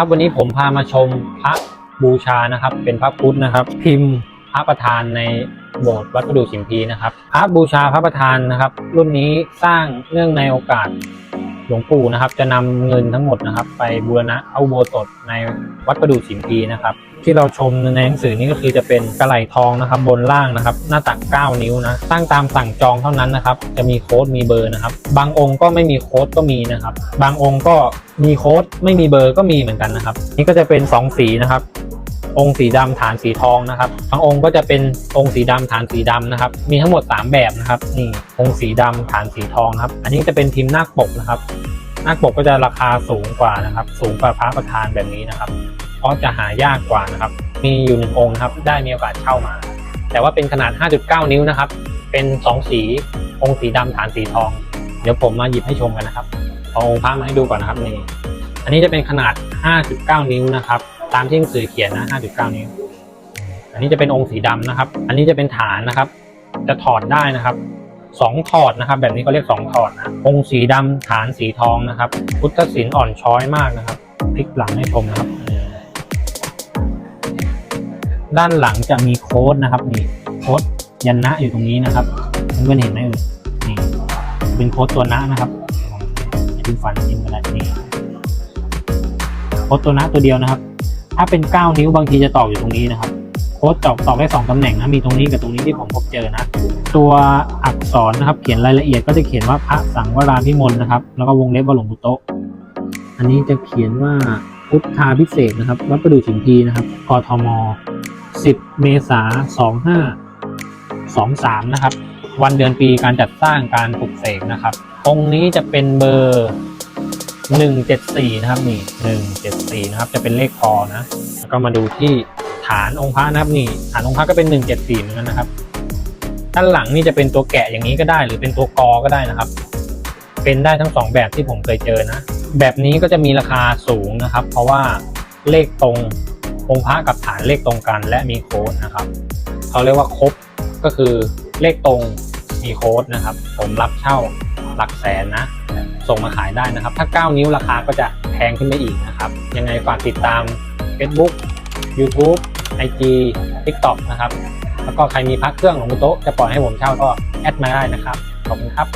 ครับวันนี้ผมพามาชมพระบูชานะครับ เป็นพระพุทธนะครับ พิมพ์พระประธานในโบสถ์วัดประดู่สิมพีนะครับ พระบูชาพระประธานนะครับ รุ่นนี้สร้างเนื่องในโอกาส หลวงปู่นะครับ จะนำเงินทั้งหมดนะครับ ไปบูรณะเอาโบสถในวัดประดู่ฉิมพีนะครับ ที่เราชมในหนังสือนี้ก็คือจะเป็นกระไหลทองนะครับ บนล่างนะครับ หน้าตัก 9 นิ้วนะสร้งตามสั่งจองเท่านั้นนะครับ จะมีโค้ดมีเบอร์นะครับ บางองค์ก็ไม่มีโค้ดก็มีนะครับ บางองค์ก็มีโค้ดไม่มีเบอร์ก็มีเหมือนกันนะครับ นี่ก็จะเป็น 2 สีนะครับ องค์สีดำฐานสีทองนะครับบางองค์ก็จะเป็นองค์สีดำฐานสีดำนะครับ มีทั้งหมด 3 แบบนะครับนี่องค์สีดำฐานสีทองครับ อันนี้จะเป็นพิมพ์นาคปกนะครับนาคปกก็จะราคาสูงกว่านะครับ สูงกว่าพระประธานแบบนี้นะครับเพราะจะหายากกว่านะครับ มีอยู่หนึ่งองค์นะครับ ได้มีโอกาสเช่ามา แต่ว่าเป็นขนาด 5.9 นิ้วนะครับ เป็น 2 สีองค์สีดำฐานสีทอง เดี๋ยวผมมาหยิบให้ชมกันนะครับเอาองค์พระมาให้ดูก่อนนะครับนี่อันนี้จะเป็นขนาด 5.9 นิ้วนะครับ ตามที่หนังสือเขียนนะ 5.9 นิ้ว อันนี้จะเป็นองค์สีดำนะครับ อันนี้จะเป็นฐานนะครับ จะถอดได้นะครับสองถอดนะครับ แบบนี้เขาเรียกสองถอดนะองค์สีดำฐานสีทองนะครับ พุทธศิลป์อ่อนช้อยมากนะครับพลิกหลังให้ชมนะครับ ด้านหลังจะมีโค้ดนะครับนี่โค้ดยันนะอยู่ตรงนี้นะครับเพื่อนเห็นไหมเอ่ยนี่เป็นโค้ดตัวนะนะครับดูฟันจิ้มกันแล้วนี่โค้ดตัวนะตัวเดียวนะครับ ถ้าเป็น 9 นิ้วบางทีจะตอกอยู่ตรงนี้นะครับโค้ดตอกตอกได้สองตำแหน่งนะมีตรงนี้กับตรงนี้ที่ผมพบเจอนะ ตัวอักษรนะครับ เขียนรายละเอียดก็จะเขียนว่าพระสังวราพิมลนะครับ แล้วก็วงเล็บว่าหลวงปู่โตะอันนี้จะเขียนว่าพุทธาพิเศษนะครับวัดประดู่ฉิมพีนะครับกทม 10 เมษา2523 นะครับ วันเดือนปีการจัดสร้างการปลุกเสกนะครับองค์นี้จะเป็นเบอร์ 174นะครับนี่174นะครับจะเป็นเลขพอนะแล้วก็มาดูที่ฐานองค์พระนะครับนี่ฐานองค์พระก็เป็น174เหมือนกันนะครับ ด้านหลังนี่จะเป็นตัวแกะอย่างนี้ก็ได้ หรือเป็นตัวกอก็ได้นะครับ เป็นได้ทั้งสองแบบที่ผมเคยเจอนะ แบบนี้ก็จะมีราคาสูงนะครับ เพราะว่าเลขตรงองค์พระกับฐานเลขตรงกัน และมีโค้ดนะครับเขาเรียกว่าครบก็คือเลขตรงมีโค้ดนะครับ ผมรับเช่าหลักแสนนะ ส่งมาขายได้นะครับ ถ้า 9 นิ้วราคาก็จะแพงขึ้นไปอีกนะครับ ยังไงฝากติดตาม Facebook YouTube IG TikTok นะครับ แล้วก็ใครมีพักเครื่องของมุโตะจะปล่อยให้ผมเช่าก็แอดมาได้นะครับ ขอบคุณครับ